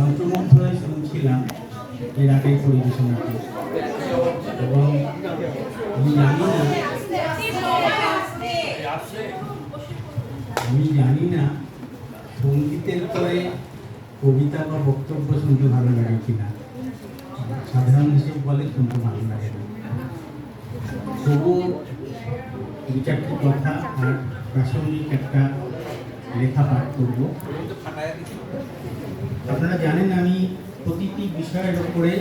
মন্ত্রমুগ্ধ হয়ে শুনছিলাম এর আগের পরিবেশনাটি এবং আমি জানি না, আমি জানি না সঙ্গীতের পরে কবিতা বা বক্তব্য শুনতে ভালো লাগে কিনা। সাধারণ হিসেব বলে শুনতে ভালো লাগে না। তবু দু চারটি কথা আর প্রাসঙ্গিক একটা লেখা পাঠ করব। আপনারা জানেন আমি প্রতিটি বিষয়ের ওপরে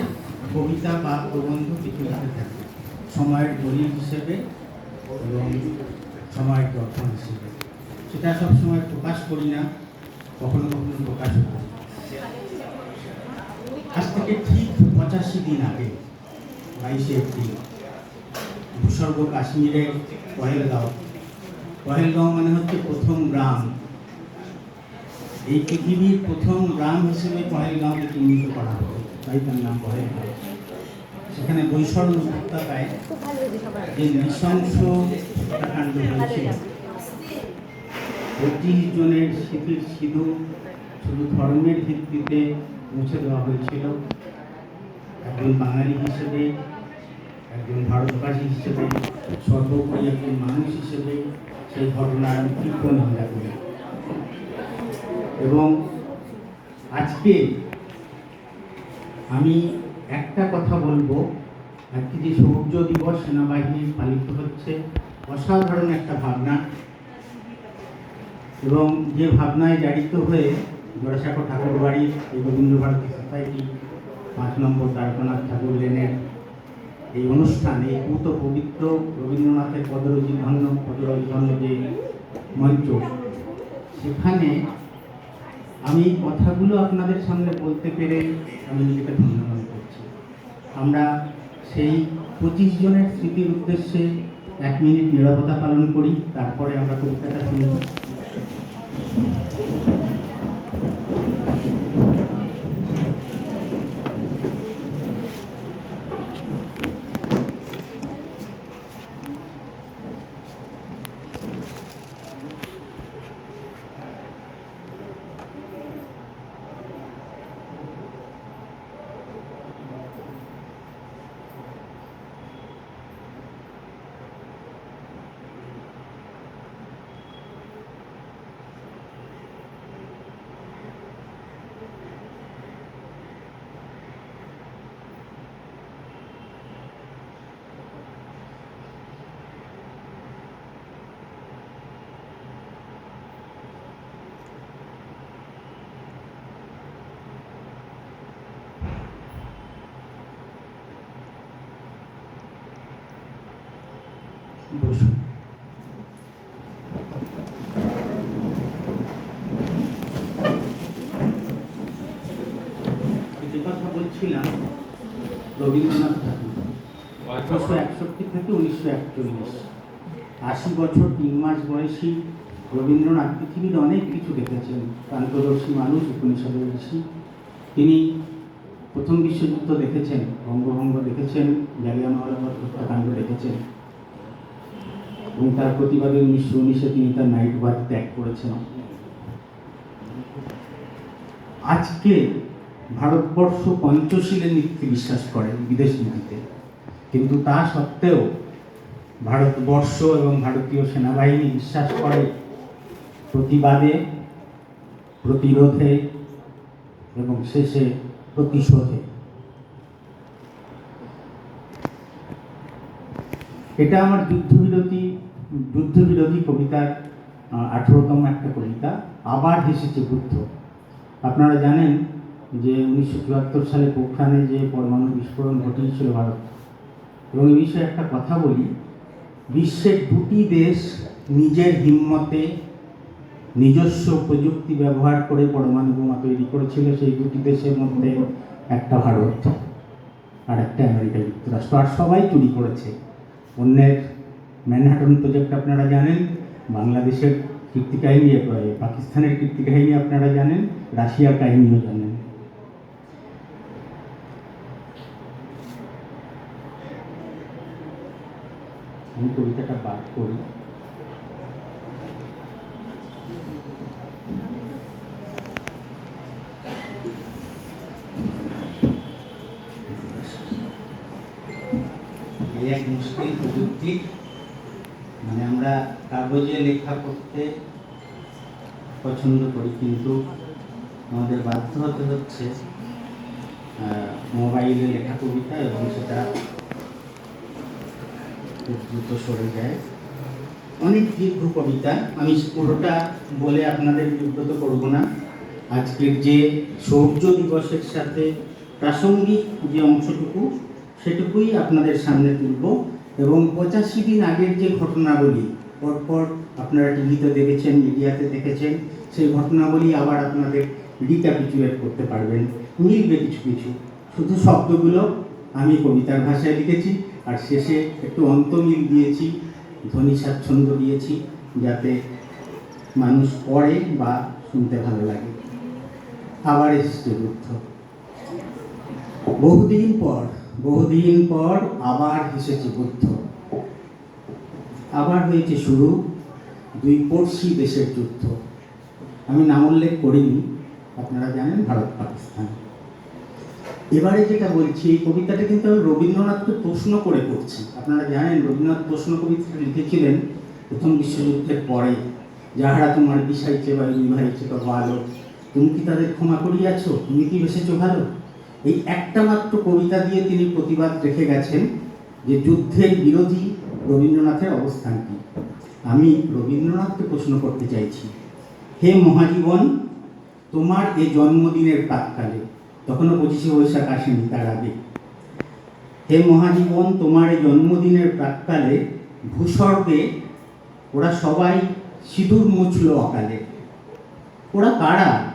কবিতা বা প্রবন্ধ কিছু লিখে থাকি। সময়ের দলিল হিসেবে এবং সময়ের দর্শন হিসেবে। সেটা সবসময় প্রকাশ করি না, কখনো কখনো প্রকাশ করি। আজ থেকে ঠিক পঁচাশি দিন আগে, বাইশে এপ্রিল, ভূস্বর্গ কাশ্মীরের পহেলগাঁও। পহেলগাঁও মানে হচ্ছে প্রথম গ্রাম। এই পৃথিবীর প্রথম গ্রাম হিসেবে পহেলগাঁওকে চিহ্নিত করা হবে তাই তার নাম পহেলগাঁও সেখানে বৈষম্য উপত্যকায় যে নৃশংস হত্যাকাণ্ড হয়েছিল। পঁচিশ জনের স্মৃতির সিধু শুধু ধর্মের ভিত্তিতে মুছে দেওয়া হয়েছিল। একজন বাঙালি হিসেবে, একজন ভারতবাসী হিসেবে, সর্বোপরি একজন মানুষ হিসেবে সেই ঘটনার তীব্র নিন্দা করি। এবং আজকে আমি একটা কথা বলব। আজকে যে সৌর্য দিবস সেনাবাহিনীর পালিত হচ্ছে, অসাধারণ একটা ভাবনা। এবং যে ভাবনায় জারিত হয়ে জোড়াসাঁকো ঠাকুর বাড়ির এই রবীন্দ্রভারতী সোসাইটি, পাঁচ নম্বর দ্বারকানাথ ঠাকুর লেনের এই অনুষ্ঠান, এই পূত পবিত্র রবীন্দ্রনাথের পদরজি ধন্য পদরজি ধন্য যে মঞ্চ, সেখানে আমি এই কথাগুলো আপনাদের সামনে বলতে পেরে আমি নিজেকে ধন্য মনে করছি। আমরা সেই পঁচিশ জনের স্মৃতির উদ্দেশ্যে এক মিনিট নিরাপত্তা পালন করি, তারপরে আমরা কবিতাটা শুনব। বসুন। যে কথা বলছিলাম, রবীন্দ্রনাথ ঠাকুর একষট্টি থেকে উনিশশো একচল্লিশ। আশি বছর, তিন মাস বয়সী রবীন্দ্রনাথ পৃথিবীর অনেক কিছু দেখেছেন। প্রান্তদর্শী মানুষ, উপনিষদের ঋষি। তিনি প্রথম বিশ্বযুদ্ধ দেখেছেন, বঙ্গভঙ্গ দেখেছেন জালিয়ানওয়ালাবাগ হত্যাকাণ্ড দেখেছেন। এবং তার প্রতিবাদে উনিশশো উনিশে তিনি তার নাইট ওয়াচ ত্যাগ করেছেন। আজকে ভারতবর্ষ পঞ্চশীলের নীতিতে বিশ্বাস করে বিদেশ নীতিতে কিন্তু তা সত্ত্বেও ভারতবর্ষ এবং ভারতীয় সেনাবাহিনী বিশ্বাস করে প্রতিবাদে, প্রতিরোধে এবং শেষে প্রতিশোধে। এটা আমার যুদ্ধবিরোধী যুদ্ধবিরোধী কবিতার আঠেরোতম একটা কবিতা, আবার হেসেছে বুদ্ধ। আপনারা জানেন যে উনিশশো চুয়াত্তর সালে পোখরানে যে পরমাণু বিস্ফোরণ ঘটিয়েছিল ভারত। এবং এই বিষয়ে একটা কথা বলি, বিশ্বের দুটি দেশ নিজের হিম্মতে নিজস্ব প্রযুক্তি ব্যবহার করে পরমাণু বোমা তৈরি করেছিল, সেই দুটি দেশের মধ্যে একটা ভারত আর একটা আমেরিকা যুক্তরাষ্ট্র। আর সবাই চুরি করেছে। অন্যের ম্যানহাটন প্রজেক্ট আপনারা জানেন, বাংলাদেশের কীর্তি কাহিনী পাকিস্তানের কীর্তি কাহিনী আপনারা জানেন, রাশিয়ার কাহিনীও জানেন। আমি কবিতাটা বাদ করি এক মুশকিল প্রযুক্তি মানে আমরা কাগজে লেখা করতে পছন্দ করি, কিন্তু আমাদের বাধ্য হতে হচ্ছে মোবাইলে লেখা কবিতা এবং সেটা খুব দ্রুত সরে যায়। অনেক দীর্ঘ কবিতা, আমি পুরোটা বলে আপনাদের বিব্রত করব না। আজকের যে সৌর্য দিবসের সাথে প্রাসঙ্গিক যে অংশটুকু, সেটুকুই আপনাদের সামনে তুলব। এবং পঁচাশি দিন আগের যে ঘটনাবলী, পরপর আপনারা টিভিতে দেখেছেন, মিডিয়াতে দেখেছেন, সেই ঘটনাবলী আবার আপনাদের রিক্যাপিচুয়েট করতে পারবেন, মিলবে কিছু কিছু। শুধু শব্দগুলো আমি কবিতার ভাষায় লিখেছি, আর শেষে একটু অন্তমিল দিয়েছি, ধ্বনি স্বাচ্ছন্দ্য দিয়েছি, যাতে মানুষ পড়ে বা শুনতে ভালো লাগে। আবার এসছে যুদ্ধ বহুদিন পর বহুদিন পর আবার হেসেছে বুদ্ধ। আবার হয়েছে শুরু দুই পড়শি দেশের যুদ্ধ। আমি নাম উল্লেখ করিনি, আপনারা জানেন ভারত, পাকিস্তান। এবারে যেটা বলছি, এই কবিতাটা কিন্তু আমি রবীন্দ্রনাথকে প্রশ্ন করে পড়ছি। আপনারা জানেন, রবীন্দ্রনাথ প্রশ্ন কবিতাটা লিখেছিলেন প্রথম বিশ্বযুদ্ধের পরে। যাহারা তোমার বিষাইছে বা বিবাহিছে বা ভালো তুমি কি তাদের ক্ষমা করিয়াছ? তুমি কি বেসেছো ভালো? এই একটা মাত্র কবিতা দিয়ে তিনি প্রতিবাদ রেখে গেছেন যে যুদ্ধের বিরোধী রবীন্দ্রনাথের অবস্থান কি? আমি রবীন্দ্রনাথকে প্রশ্ন করতে চাইছি, হে মহাজীবন, তোমার এ জন্মদিনের প্রাককালে, তখনও পঁচিশে বৈশাখ আসেনি তার আগে, হে মহাজীবন, তোমার এই জন্মদিনের প্রাককালে, ভূস্বর্গে ওরা সবাই সিঁদুর মুছল অকালে, ওরা কারা?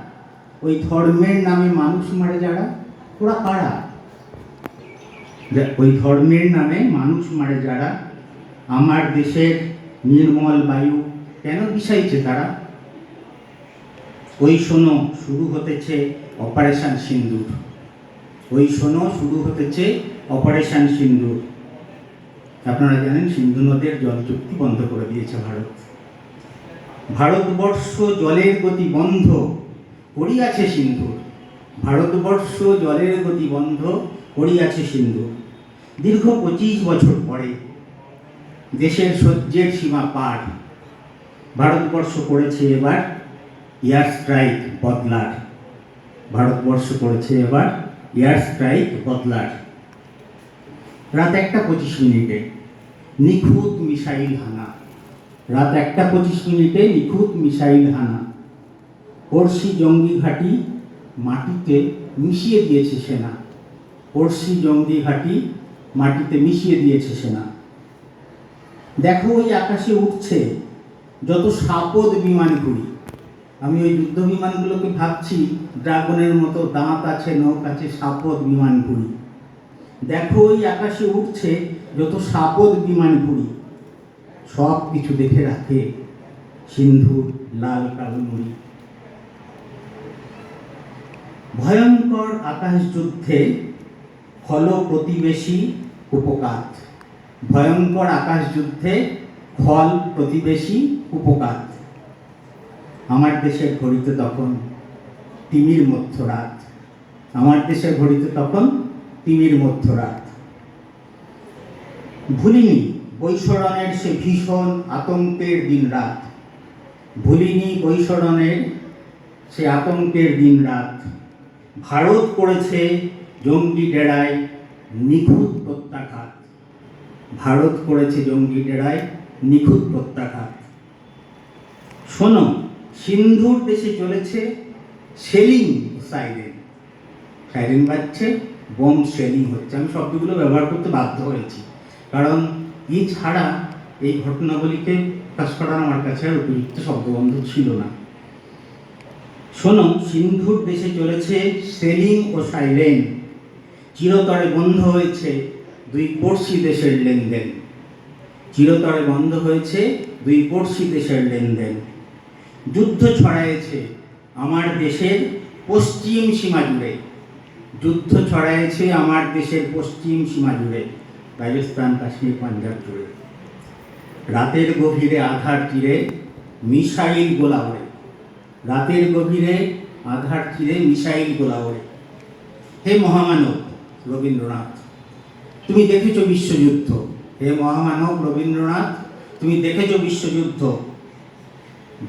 ওই ধর্মের নামে মানুষ মারে যারা? ওরা কারা ওই ধর্মের নামে মানুষ মারে যারা, আমার দেশের নির্মল বায়ু কেন বিষাইছে তারা? ওই শোনো, শুরু হতেছে অপারেশন সিন্দুর। ওই শোনো, শুরু হতেছে অপারেশন সিন্দুর। আপনারা জানেন সিন্ধু নদের জল চুক্তি বন্ধ করে দিয়েছে ভারত। ভারতবর্ষ জলের গতি বন্ধ করিয়াছে সিন্ধুর। ভারতবর্ষ জলের গতি বন্ধ করিয়াছে সিন্ধু। দীর্ঘ পঁচিশ বছর পরে দেশের সহ্যের সীমা পার। ভারতবর্ষ করেছে এবার এয়ার স্ট্রাইক বদলার। ভারতবর্ষ করেছে এবার এয়ার স্ট্রাইক বদলার। রাত একটা পঁচিশ মিনিটে নিখুঁত মিসাইল হানা। রাত একটা পঁচিশ মিনিটে নিখুঁত মিসাইল হানা। পড়শি জঙ্গি ঘাঁটি মাটিতে মিশিয়ে দিয়েছে সেনা। পড়শি জঙ্গি ঘাঁটি মাটিতে মিশিয়ে দিয়েছে সেনা। দেখো ওই আকাশে উঠছে যত সাপদ বিমান ঘুরি আমি ওই যুদ্ধ বিমানগুলোকে ভাবছি, ড্রাগনের মতো দাঁত আছে, নখ আছে, সাপদ বিমান ঘুরি দেখো ওই আকাশে উঠছে যত সাপদ বিমান ঘুরি সব কিছু দেখে রাখে সিন্ধুর লাল, কালো নুড়ি ভয়ঙ্কর আকাশ যুদ্ধে ফল প্রতিবেশী উপকাত। ভয়ঙ্কর আকাশ যুদ্ধে ফল প্রতিবেশী উপকাত। আমার দেশের ঘড়িতে তখন তিমির মধ্যরাত। আমার দেশের ঘড়িতে তখন তিমির মধ্যরাত। ভুলিনি বৈশরণের সে ভীষণ আতঙ্কের দিন রাত ভুলিনি বৈশরণের সে আতঙ্কের দিন রাত ভারত করেছে জঙ্গি ডেরায় নিখুঁত প্রত্যাঘাত। ভারত করেছে জঙ্গি ডেরায় নিখুঁত প্রত্যাঘাত। শোনো, সিন্ধুর দেশে চলেছে সেলিং সাইরেন। সাইরেন বাজছে, বোম সেলিং হচ্ছে। আমি শব্দগুলো ব্যবহার করতে বাধ্য হয়েছি। কারণ ই ছাড়া এই ঘটনাগুলিকে প্রকাশ করার আমার কাছে আর উপযুক্ত শব্দবন্ধ ছিল না। শোনো সিন্ধুর দেশে চলেছে সেলিং ও সাইরেন। চিরতরে বন্ধ হয়েছে দুই পড়শি দেশের লেনদেন। চিরতরে বন্ধ হয়েছে দুই পড়শি দেশের লেনদেন। যুদ্ধ ছড়ায়েছে আমার দেশের পশ্চিম সীমা জুড়ে। যুদ্ধ ছড়ায়েছে আমার দেশের পশ্চিম সীমা জুড়ে, রাজস্থান, কাশ্মীর, পাঞ্জাব জুড়ে। রাতের গভীরে আধার তীরে মিসাইল গোলা ওড়ে রাতের গভীরে আধার তীরে মিসাইল গোলা ওড়ে। হে মহামানব, রবীন্দ্রনাথ, তুমি দেখেছ বিশ্বযুদ্ধ। হে মহামানব, রবীন্দ্রনাথ, তুমি দেখেছ বিশ্বযুদ্ধ।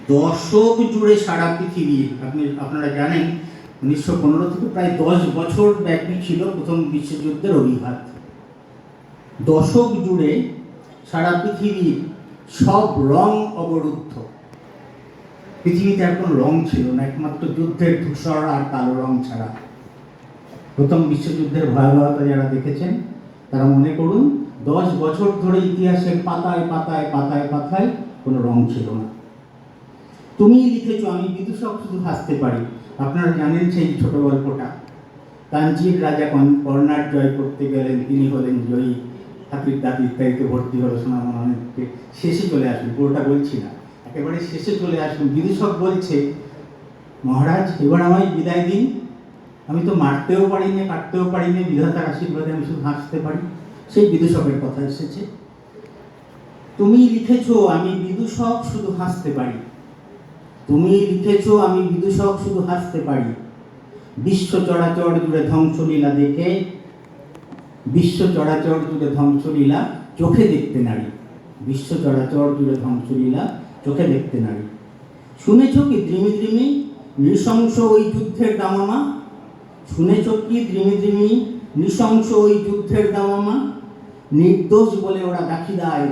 দশক জুড়ে সারা পৃথিবী, আপনি, আপনারা জানেন, উনিশশো পনেরো থেকে প্রায় দশ বছর ব্যাপী ছিল প্রথম বিশ্বযুদ্ধের অভিঘাত দশক জুড়ে সারা পৃথিবীর সব রং অবরুদ্ধ। পৃথিবীতে আর কোনো রং ছিল না, একমাত্র যুদ্ধের ধূসর আর কালো রং ছাড়া। প্রথম বিশ্বযুদ্ধের ভয়াবহতা যারা দেখেছেন, তারা মনে করুন, দশ বছর ধরে ইতিহাসের পাতায় পাতায় পাতায় পাতায় কোনো রং ছিল না। তুমি লিখেছো, আমি বিদূষক শুধু হাসতে পারি। আপনারা জানেন সেই ছোট গল্পটা। কাঞ্চির রাজা কর্ণার জয় করতে গেলেন, তিনি হলেন জয়ী। হাতির দাঁত ইত্যাদিতে ভর্তি হলো সোনামন অনেককে শেষে চলে আসবে, পুরোটা বলছি না। একেবারে শেষে চলে আসুন। বিদূষক বলছে, মহারাজ, এবার আমায় বিদায় দিন। আমি তো মারতেও পারি না কাটতেও পারি না বিধাতার আশীর্বাদে আমি শুধু হাসতে পারি। সেই বিদূষকের কথা এসেছে। তুমি লিখেছ, আমি বিদূষক শুধু হাসতে পারি। তুমি লিখেছ, আমি বিদূষক শুধু হাসতে পারি। বিশ্ব চরাচর জুড়ে ধ্বংসলীলা দেখে, বিশ্ব চরাচর জুড়ে ধ্বংসলীলা চোখে দেখতে নারী। বিশ্ব চরাচর জুড়ে ধ্বংসলীলা চোখে দেখতে নারী। শুনেছ কি দ্রিমি দ্রিমি নৃশংস ওই যুদ্ধের দামামা? শুনেছ কি দ্রিমি দ্রিমি নৃশংস ওই যুদ্ধের দামামা? নির্দোষ বলে ওরা দাখি দেয়।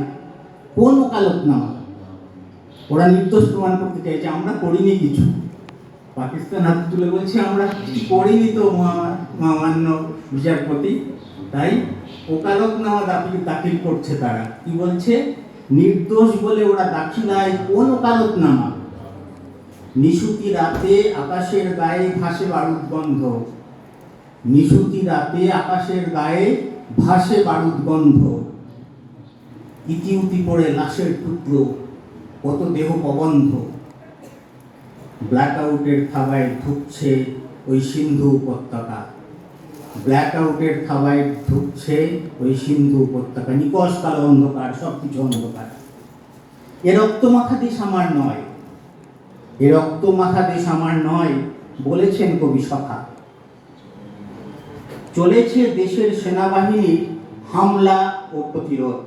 কোন ওকালতনামা? ওরা নির্দোষ প্রমাণ করতে চাইছে, আমরা করিনি কিছু। পাকিস্তান হাত তুলে বলছে, আমরা করিনি তো, মহা- মহামান্য বিচারপতি। তাই ওকালতনামা দাখিল দাখিল করছে তারা। কি বলছে? নির্দোষ বলে ওরা দাখিলায় কোন ওকালতনামা নিশুতি রাতে আকাশের গায়ে ভাসে বারুদ গন্ধ। নিশুতি রাতে আকাশের গায়ে ভাসে বারুদ গন্ধ। ইতি উতি পড়ে লাশের টুকরো, কত দেহ প্রবন্ধ ব্ল্যাক আউটের থাবায় ঢুকছে ওই সিন্ধু উপত্যকা। ব্ল্যাক আউটের ঢুকছে ওই সিন্ধু উপত্যকা নিকশ কালো অন্ধকার সব কিছু অন্ধকার। এ রক্তমাখা দেশ আমার নয়। এ রক্তমাখা দেশ আমার নয়, বলেছেন কবি সখা। চলেছে দেশের সেনাবাহিনীর হামলা ও প্রতিরোধ।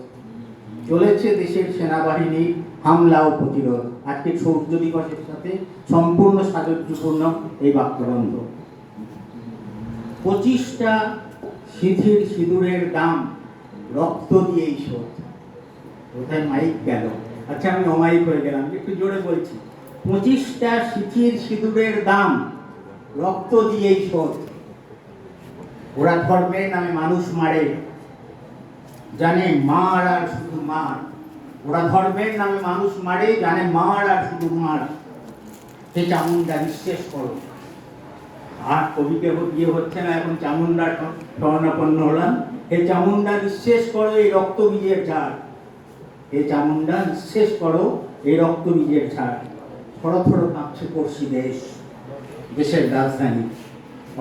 চলেছে দেশের সেনাবাহিনীর হামলা ও প্রতিরোধ। আজকে সৌর্য দিবসের সাথে সম্পূর্ণ সাজস্যপূর্ণ এই বাক্যবন্ধ। পঁচিশটা সিঁথির সিঁদুরের দাম রক্ত দিয়েই শোধ। কোথায় মাইক গেল? আচ্ছা আমি অমাইক হয়ে গেলাম, একটু জোরে বলছি। পঁচিশটা সিঁথির সিঁদুরের দাম রক্ত দিয়েই শোধ। ওরা ধর্মের নামে মানুষ মারে। জানে মার আর শুধু মার। ওরা ধর্মের নামে মানুষ মারে, জানে মার আর শুধু মার। সে চামুন্ডা নিঃশেষ করো। আর কবিকে গিয়ে হচ্ছে না, এখন চামুন্ডার স্বর্ণাপন্ন হলাম। হে চামুন্ডা নিঃশেষ করো এই রক্ত বীজের ঝাড়। হে চামুন্ডা নিঃশেষ করো এই রক্ত বীজের ঝাড়। থর থর কাঁপছে পড়শি দেশ, দেশের রাজধানী।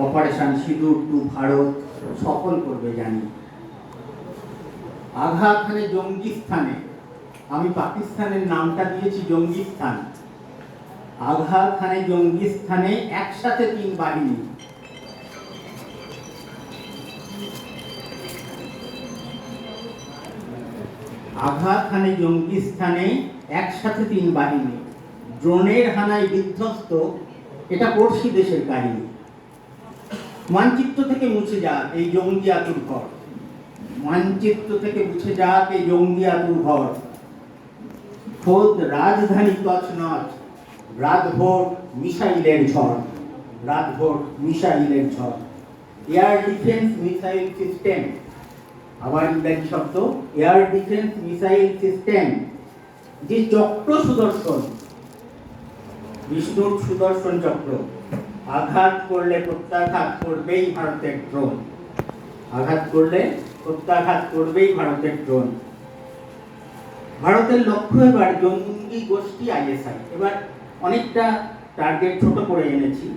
অপারেশন সিঁদুর টু ভারত, সফল করবে জানি। আঘা খানে জঙ্গিস্থানে, আমি পাকিস্তানের নামটা দিয়েছি জঙ্গিস্তান আঘা খানে জঙ্গিস্থানে একসাথে তিন বাহিনী। আঘা খানে জঙ্গিস্থানে একসাথে তিন বাহিনী। ড্রোনের হানায় বিধ্বস্ত, এটা পড়শি দেশের কাহিনী। মানচিত্র থেকে মুছে যাক এই জঙ্গি আতুর ঘর। মানচিত্র থেকে মুছে যাক এই জঙ্গি আতুর ঘর। খোদ রাজধানী তছনছ। রাতভোর মিসাইলের ঝড়। রাতভোর মিসাইলের ঝড়। Air defence missile system. আবার ইংরাজি শব্দ, এয়ার ডিফেন্স মিসাইল সিস্টেম। যে চক্র সুদর্শন, বিষ্ণুর সুদর্শন চক্র। আঘাত করলে প্রত্যাঘাত করবেই ভারতের ড্রোন। আঘাত করলে প্রত্যাঘাত করবেই ভারতের ড্রোন। ভারতের লক্ষ্য এবার জঙ্গি গোষ্ঠী আইএসআই। এবার অনেকটা টার্গেট ছোট করে এনেছি।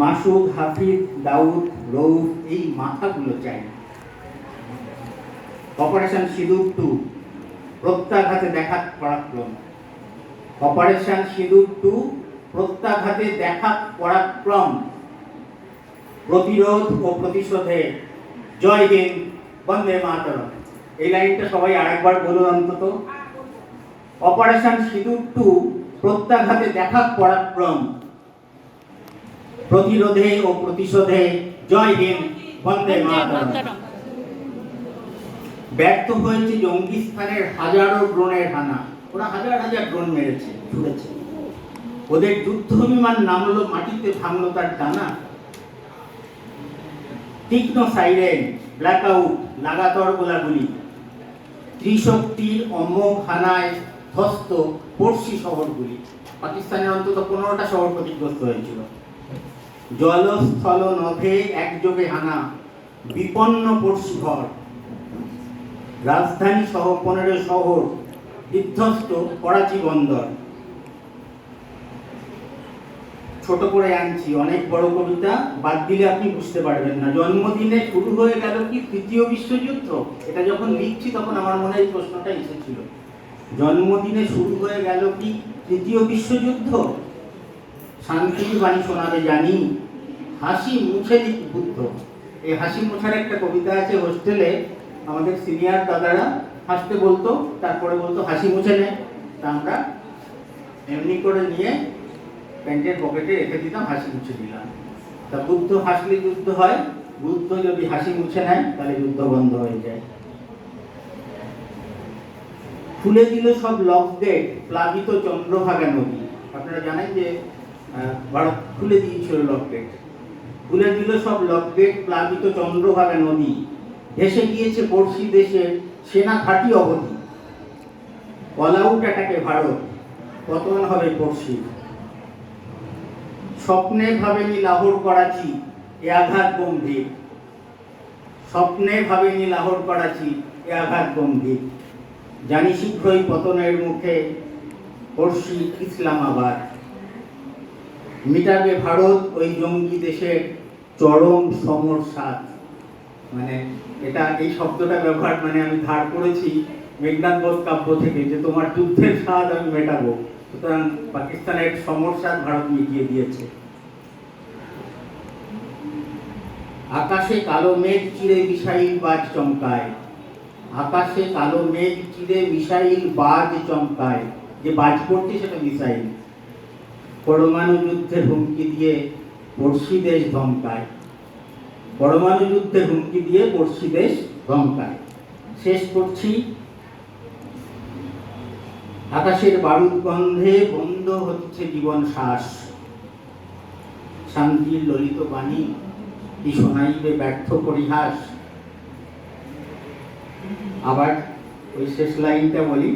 মাসুদ, হাফিজ, দাউদ, রৌফ, এই মাথাগুলো চাই। অপারেশন সিঁদুর টু, প্রত্যাঘাতে দেখা পরাক্রম অপারেশন সিঁদুর টু, প্রত্যাঘাতে দেখা পরাক্রম প্রতিরোধ ও প্রতিশোধে জয় হিন্দ, বন্দে মাতরম। এই লাইনটা সবাই আরেকবার বলুন অন্তত। অপারেশন সিঁদুর টু প্রত্যাঘাতে দেখা পরাক্রম। প্রতিরোধে ও প্রতিশোধে জয় হিন্দ বন্দে মাতরম। ব্যর্থ হয়েছে জঙ্গিস্তানের হাজারো ড্রোনের হানা। ওরা হাজার হাজার ড্রোন মেরেছে ছুড়েছে। ওদের যুদ্ধ বিমান নামলো মাটিতে ভাঙলো তার ডানা। তীক্ষ্ণ সাইরেন ব্ল্যাক আউট লাগাতর গোলাগুলি। ত্রিশক্তির অমোঘ হানায় ধ্বস্ত পড়শি শহরগুলি। পাকিস্তানের অন্তত পনেরোটা শহর ক্ষতিগ্রস্ত হয়েছিল। জলস্থল নভে একযোগে হানা, বিপন্ন পড়শি ঘর। রাজধানী সহ পনেরো শহর বিধ্বস্ত করাচি বন্দর। ছোট করে আনছি, অনেক বড় কবিতা, বাদ দিলে আপনি বুঝতে পারবেন না। জন্মদিনে শুরু হয়ে গেল কি তৃতীয় বিশ্বযুদ্ধ? এটা যখন লিখছি তখন আমার মনে এই প্রশ্নটা এসেছিল। জন্মদিনে শুরু হয়ে গেল কি তৃতীয় বিশ্বযুদ্ধ? শান্তির বাণী শোনাবে জানি। হাসি মুছে বুদ্ধ। এই হাসি মুছার একটা কবিতা আছে হোস্টেলে। আমাদের সিনিয়র দাদারা হাসতে বলতো, তারপরে বলতো, হাসি মুছে নে। তা আমরা এমনি করে নিয়ে প্যান্টের পকেটে রেখে দিতাম, হাসি মুছে দিলাম। তা বুদ্ধ হাসলে যুদ্ধ হয়। বুদ্ধ যদি হাসি মুছে নেয়, তাহলে যুদ্ধ বন্ধ হয়ে যায়। খুলে দিল সব লক গেট প্লাবিত চন্দ্রভাগা নদী। আপনারা জানেন যে ভারত খুলে দিয়েছিল লক গেট খুলে দিল সব লক গেট প্লাবিত চন্দ্রভাগা নদী। ভেসে গিয়েছে পড়শি দেশের সেনা ঘাঁটি অবধি। অল আউট অ্যাটাকে ভারত, পতন হবে পড়শি। স্বপ্নে ভাবেনি লাহোর করাচি, এ আঘাত গম্ভীর। স্বপ্নে ভাবেনি লাহোর করাচি, এ আঘাত গম্ভীর। জানি শীঘ্রই পতনের মুখে পড়শি ইসলামাবাদ। মিটাবে ভারত ওই জঙ্গি দেশের চরম সমরসাদ মানে এটা, এই শব্দটা ব্যবহার মানে আমি ধার করেছি মেঘনাথ বোধ কাব্য থেকে যে তোমার যুদ্ধের স্বাদ আমি মেটাবো। সুতরাং পাকিস্তানের সমস্যার ভারত মিটিয়ে দিয়েছে। আকাশে কালো মেঘ চিরে মিসাইল বাজ চমকায়। আকাশে কালো মেঘ চিরে মিসাইল বাজ চমকায়। যে বাজ পড়ছে সেটা মিসাইল। পরমাণু যুদ্ধের হুমকি দিয়ে পড়শি দেশ ধমকায়। পরমাণু যুদ্ধের হুমকি দিয়ে পড়শি দেশ ধমকায়। শেষ করছি। আকাশের বারুদ গন্ধে বন্ধ হচ্ছে জীবন শ্বাস। শান্তির ললিত বাণী, কি শোনাইবে ব্যর্থ পরিহাস? আবার ওই শেষ লাইনটা বলি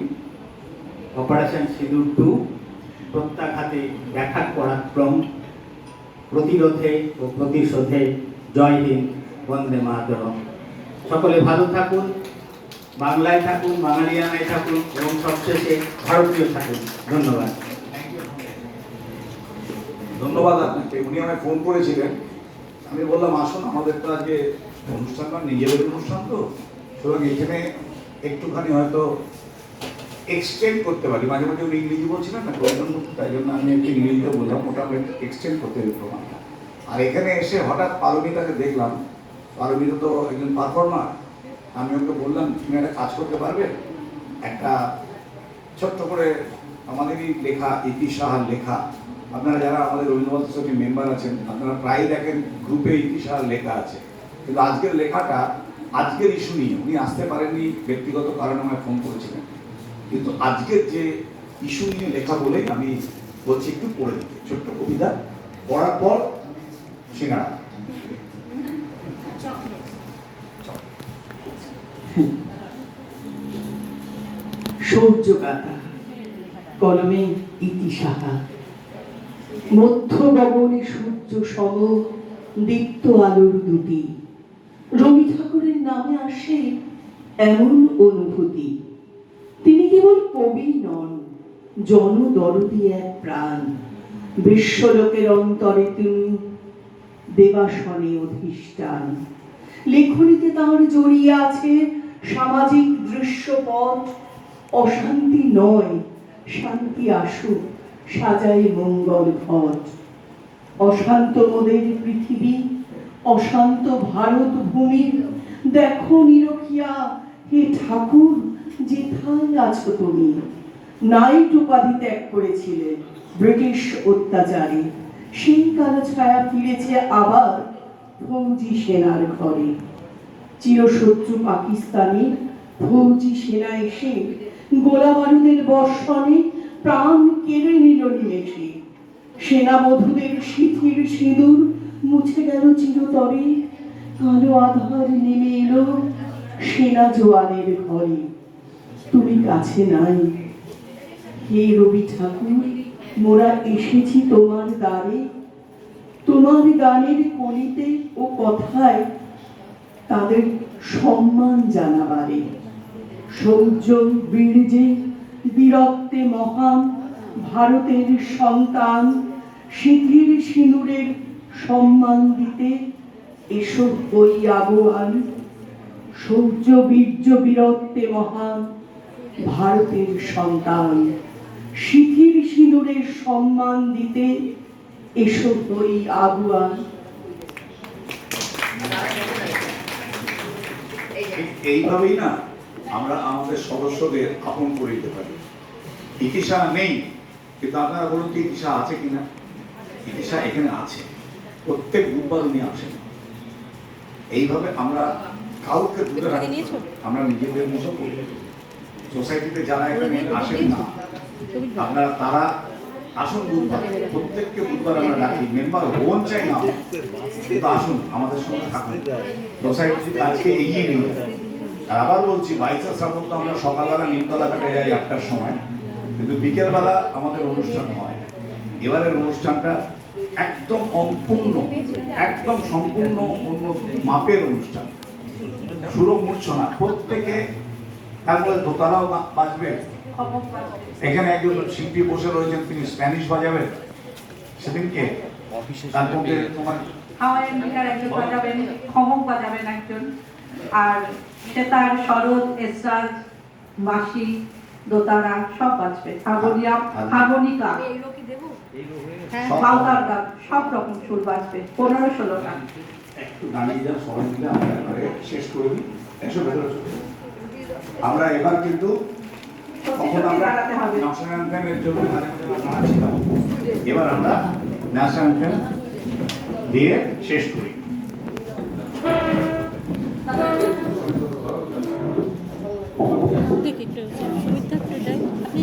অপারেশন সিঁদুর টু প্রত্যাঘাতে ব্যাঘাত পরাক্রম প্রতিরোধে ও প্রতিশোধে জয় হিন্দ বন্দে মাতরম। সকলে ভালো থাকুন, বাংলায় থাকুন, বাঙালিয়ানায় থাকুন, এবং সবশেষে ভারতীয় থাকুন। ধন্যবাদ। ধন্যবাদ আপনাকে, উনি আমায় ফোন করেছিলেন। আমি বললাম, আসুন, আমাদের তো আজকে অনুষ্ঠান নিজেদের অনুষ্ঠান তো। সুতরাং এখানে একটুখানি হয়তো এক্সটেন্ড করতে পারি। মাঝে মাঝে উনি ইংরেজি বলছিলেন না প্রয়োজন তাই জন্য আমি একটু ইংরেজিতে বললাম মোটামুটি এক্সটেন্ড করতে প্রমাণটা। আর এখানে এসে হঠাৎ পারমিতাকে দেখলাম। পারমিতা তো একজন পারফর্মার আমি ওকে বললাম, তুমি একটা কাজ করতে পারবে? একটা ছোট্ট করে আমাদেরই লেখা, ইতি সাহার লেখা। আপনারা যারা আমাদের রবীন্দ্রনাথ সোসাইটির মেম্বার আছেন, আপনারা প্রায় দেখেন গ্রুপে ইতি সাহার লেখা আছে। কিন্তু আজকের লেখাটা আজকের ইস্যু নিয়ে। উনি আসতে পারেননি, ব্যক্তিগত কারণে আমায় ফোন করেছিলেন। কিন্তু আজকের যে ইস্যু নিয়ে লেখা বলেই আমি বলছি, একটু পড়ে দিতে ছোট্ট কবিতা, পড়ার পর সিঙ্গারা। সৌর্যগাথা কলমে ইতিসাহা মধ্য গগনে সূর্য সম, দীপ্ত আলোর দুটি। রবি ঠাকুরের নামে আসে এমন অনুভূতি। তিনি কেবল কবি নন, জনদরদি এক প্রাণ। বিশ্বলোকের অন্তরে তিনি দেবাসনে অধিষ্ঠান। লেখনীতে তাঁর জড়িয়ে আছে সামাজিক দৃশ্যপট, অশান্তি নয়, শান্তি আসুক, সাজাই মঙ্গল ঘট অশান্ত মোদের পৃথিবী অশান্ত ভারত ভূমির। দেখো নিরখিয়া, হে ঠাকুর, যেথায় আছো তুমি। নাইট উপাধি ত্যাগ করেছিলে ব্রিটিশ অত্যাচারে। সেই কালো ছায়া ফিরেছে আবার ফৌজি সেনার ঘরে। চিরশত্রু পাকিস্তানি ফৌজি সেনা এসে গোলা বারুদের বর্ষণে প্রাণ কেড়ে নিল নিমেষে সেনাবধূদের শিথির সিঁদুর মুছে গেল চিরতরে, কালো আধার নেমে এলো সেনা জোয়ানের ঘরে। তুমি কাছে নাই। হে রবি ঠাকুর, মোরা এসেছি তোমার দ্বারে। তোমার গানের কলিতে ও কথায় তাদের সম্মান জানাবারে। শৌর্য বীর্যে, বীরত্বে মহান ভারতের সন্তান শিথির সিঁদুরের সম্মান দিতে এসব ওই আবহান শৌর্য বীর্য, বীরত্বে মহান ভারতের সন্তান। শিথির সিঁদুরের সম্মান দিতে এসব ওই আগুয়ান এইভাবেই না আমরা আমাদের সদস্যদের আপন করে দিতে পারি। ইতিশা নেই, কিন্তু আপনারা বলুন ইতিশা আছে কিনা? ইতিশা এখানে আছে। প্রত্যেক বুধবার উনি আসেন। এইভাবে আমরা কাউকে দূরে পারি। আমরা নিজেদের মতো করি। সোসাইটিতে যারা এখানে আসেন না আপনারা তারা আসুন বুধবার। প্রত্যেককে বুধবার আমরা ডাকি। মেম্বার হন চাই না কিন্তু আসুন আমাদের সঙ্গে থাকুন। সোসাইটি আজকে এগিয়ে নিয়ে আর আবার বলছি বাইশে শ্রাবণ তো আমরা সকালবেলা নিমতলা কাটে যাই আটটার সময় কিন্তু বিকেলবেলা আমাদের অনুষ্ঠান হয়। এবারের অনুষ্ঠানটা একদম সম্পূর্ণ একদম সম্পূর্ণ অন্য মাপের অনুষ্ঠান। সুরভ মূর্ছনা প্রত্যেকে তারপরে দোতারাও বাজবে। এখানে একজন শিল্পী বসে রয়েছেন তিনি স্প্যানিশ বাজাবেন। সেদিনকে তার মধ্যে তোমার হাওয়াই মিটার একজন বাজাবেন খমক বাজাবেন একজন। আর সেতার শরৎ এসরাজ বাঁশি দোতারা সব বাজবে। Harmonium harmonica. সব- গান সব রকম সুর বাজবে পনেরো ষোলো গান। একটু দাঁড়িয়ে যান সবাই মিলে আমরা এবারে শেষ করে দিই। এসো ভেতরে আমরা এবার কিন্তু তখন আমরা ন্যাশনাল জন্য। এবার আমরা ন্যাশনাল অ্যান্থেম দিয়ে শেষ করি। দেখি একটু সুবিধা আপনি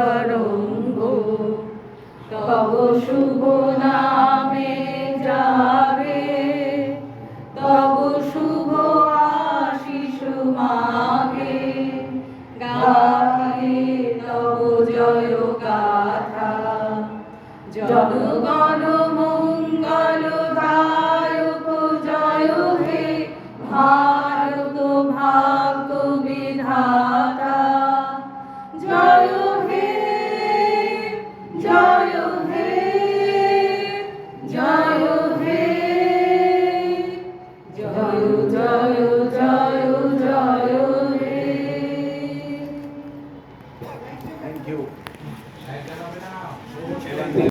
তরঙ্গ তব শুভ নামে যাবে তব